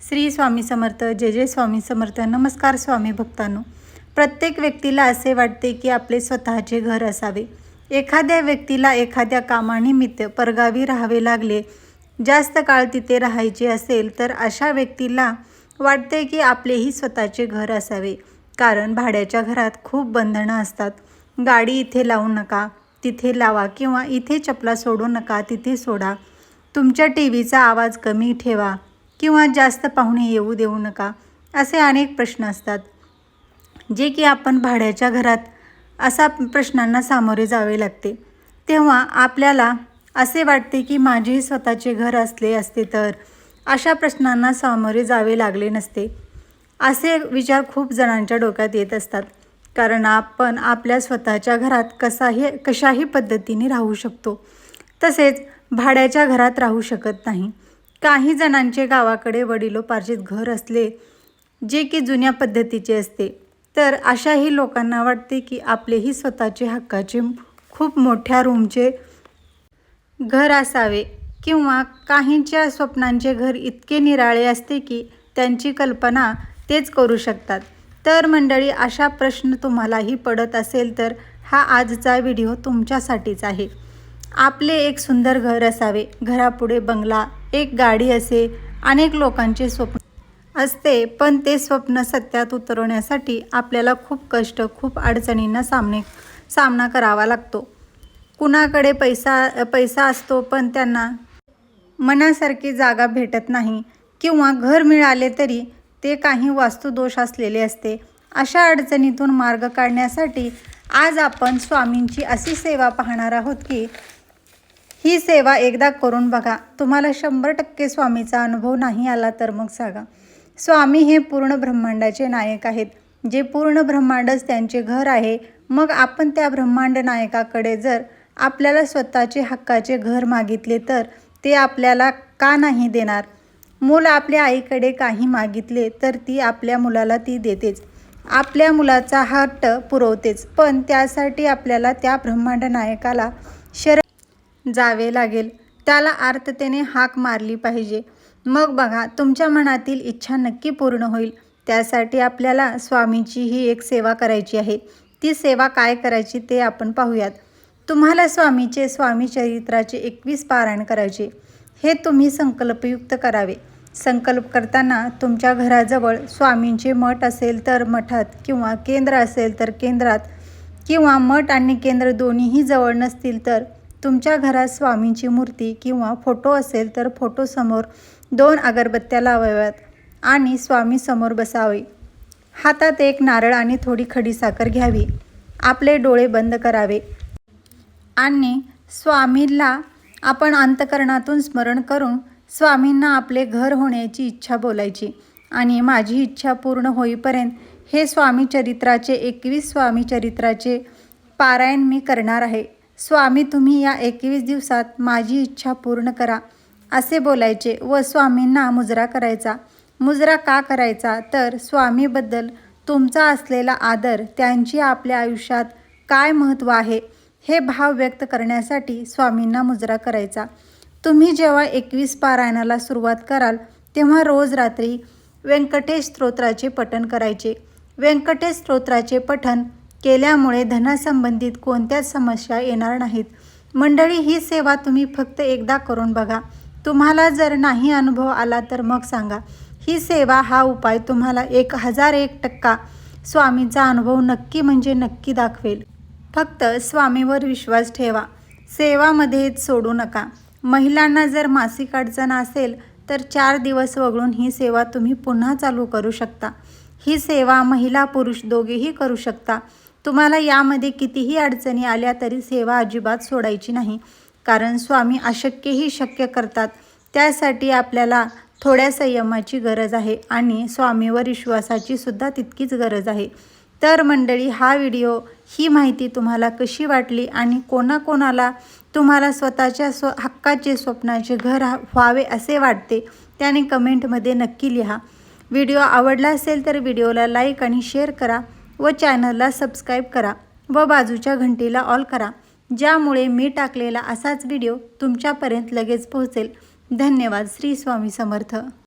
श्री स्वामी समर्थ जय जय स्वामी समर्थ नमस्कार स्वामी भक्तांनो. प्रत्येक व्यक्तीला असे वाटते की आपले स्वतःचे घर असावे. एखाद्या व्यक्तीला एखाद्या कामानिमित्त परगावी राहावे लागले जास्त काळ तिथे राहायचे असेल तर अशा व्यक्तीला वाटते की आपलेही स्वतःचे घर असावे. कारण भाड्याच्या घरात खूप बंधनं असतात. गाडी इथे लावू नका तिथे लावा किंवा इथे चपला सोडू नका तिथे सोडा. तुमच्या टी व्हीचा आवाज कमी ठेवा. किंवा जास्त पाहुणे येऊ देऊ नका असे अनेक प्रश्न असतात. जे की आपण भाड्याच्या घरात असा प्रश्नांना सामोरे जावे लागते. तेव्हा आपल्याला असे वाटते की माझेही स्वतःचे घर असले असते तर अशा प्रश्नांना सामोरे जावे लागले नसते. असे विचार खूप जणांच्या डोक्यात येत असतात. कारण आपण आपल्या स्वतःच्या घरात कसाही कशाही पद्धतीने राहू शकतो. तसेच भाड्याच्या घरात राहू शकत नाही. काही जणांचे गावाकडे वडिलोपार्जित घर असले जे की जुन्या पद्धतीचे असते. तर अशाही लोकांना वाटते की आपलेही स्वतःचे हक्काचे खूप मोठ्या रूमचे घर असावे किंवा काहींच्या स्वप्नांचे घर इतके निराळे असते की त्यांची कल्पना तेच करू शकतात. तर मंडळी अशा प्रश्न तुम्हालाही पडत असेल तर हा आजचा व्हिडिओ तुमच्यासाठीच आहे. आपले एक सुंदर घर असावे. घरापुढे बंगला एक गाडी असे अनेक लोकांचे स्वप्न असते पण ते स्वप्न सत्यात उतरवण्यासाठी आपल्याला खूप कष्ट खूप अडचणींना सामने सामना करावा लागतो. कुणाकडे पैसा पैसा असतो पण त्यांना मनासारखी जागा भेटत नाही किंवा घर मिळाले तरी ते काही वास्तुदोष असलेले असते. अशा अडचणीतून मार्ग काढण्यासाठी आज आपण स्वामींची अशी सेवा पाहणार आहोत की ही सेवा एकदा करून बघा. तुम्हाला शंभर टक्के स्वामीचा अनुभव नाही आला तर मग सांगा. स्वामी हे पूर्ण ब्रह्मांडाचे नायक आहेत. जे पूर्ण ब्रह्मांडच त्यांचे घर आहे. मग आपण त्या ब्रह्मांड नायकाकडे जर आपल्याला स्वतःचे हक्काचे घर मागितले तर ते आपल्याला का नाही देणार? मूल आपल्या आईकडे काही मागितले तर ती आपल्या मुलाला ती देतेच. आपल्या मुलाचा हट्ट पुरवतेच. पण त्यासाठी आपल्याला त्या ब्रह्मांड नायकाला शर जावे लागेल. त्याला आर्ततेने हाक मारली पाहिजे. मग बघा तुमच्या मनातील इच्छा नक्की पूर्ण होईल. त्यासाठी आपल्याला स्वामीची ही एक सेवा करायची आहे. ती सेवा काय करायची ते आपण पाहूयात. तुम्हाला स्वामीचे स्वामी चरित्राचे एकवीस पारायण करायचे. हे तुम्ही संकल्पयुक्त करावे. संकल्प करताना तुमच्या घराजवळ स्वामींचे मठ असेल तर मठात किंवा केंद्र असेल तर केंद्रात किंवा मठ आणि केंद्र दोन्हीही जवळ नसतील तर तुमच्या घरात स्वामींची मूर्ती किंवा फोटो असेल तर फोटोसमोर दोन अगरबत्त्या लावाव्यात आणि स्वामी समोर बसावे. हातात एक नारळ आणि थोडी खडीसाखर घ्यावी. आपले डोळे बंद करावे. आणि स्वामींला आपण अंतकरणातून स्मरण करून स्वामींना आपले घर होण्याची इच्छा बोलायची आणि माझी इच्छा पूर्ण होईपर्यंत हे स्वामी चरित्राचे एकवीस स्वामी चरित्राचे पारायण मी करणार आहे. स्वामी तुम्ही या एकवीस दिवसात माझी इच्छा पूर्ण करा असे बोलायचे व स्वामींना मुजरा करायचा. मुजरा का करायचा? तर स्वामीबद्दल तुमचा असलेला आदर त्यांची आपल्या आयुष्यात काय महत्त्व आहे हे भाव व्यक्त करण्यासाठी स्वामींना मुजरा करायचा. तुम्ही जेव्हा एकवीस पारायणाला सुरुवात कराल तेव्हा रोज रात्री व्यंकटेश स्तोत्राचे पठण करायचे. व्यंकटेश स्तोत्राचे पठण केल्यामुळे धनासंबंधित कोणत्याच समस्या येणार नाहीत. मंडळी ही सेवा तुम्ही फक्त एकदा करून बघा. तुम्हाला जर नाही अनुभव आला तर मग सांगा. ही सेवा हा उपाय तुम्हाला एक हजार एक टक्का स्वामीचा अनुभव नक्की म्हणजे नक्की दाखवेल. फक्त स्वामीवर विश्वास ठेवा. सेवामध्ये सोडू नका. महिलांना जर मासिक अडचण असेल तर चार दिवस वगळून ही सेवा तुम्ही पुन्हा चालू करू शकता. ही सेवा महिला पुरुष दोघेही करू शकता. तुम्हाला यामध्ये कितीही अडचणी आल्या तरी सेवा अजिबात सोडायची नाही. कारण स्वामी अशक्यही शक्य करतात. त्यासाठी आपल्याला थोड्या संयमाची गरज आहे आणि स्वामीवर विश्वासाची सुद्धा तितकीच गरज आहे. तर मंडळी हा व्हिडिओ ही माहिती तुम्हाला कशी वाटली आणि कोणाकोणाला तुम्हाला स्वतःच्या स्व हक्काचे स्वप्नाचे घर व्हावे असे वाटते त्याने कमेंटमध्ये नक्की लिहा. व्हिडिओ आवडला असेल तर व्हिडिओला लाईक आणि शेअर करा. व चॅनलला सबस्क्राईब करा व बाजूच्या घंटीला ऑल करा ज्यामुळे मी टाकलेला असाच व्हिडिओ तुमच्यापर्यंत लगेच पोहोचेल. धन्यवाद. श्री स्वामी समर्थ.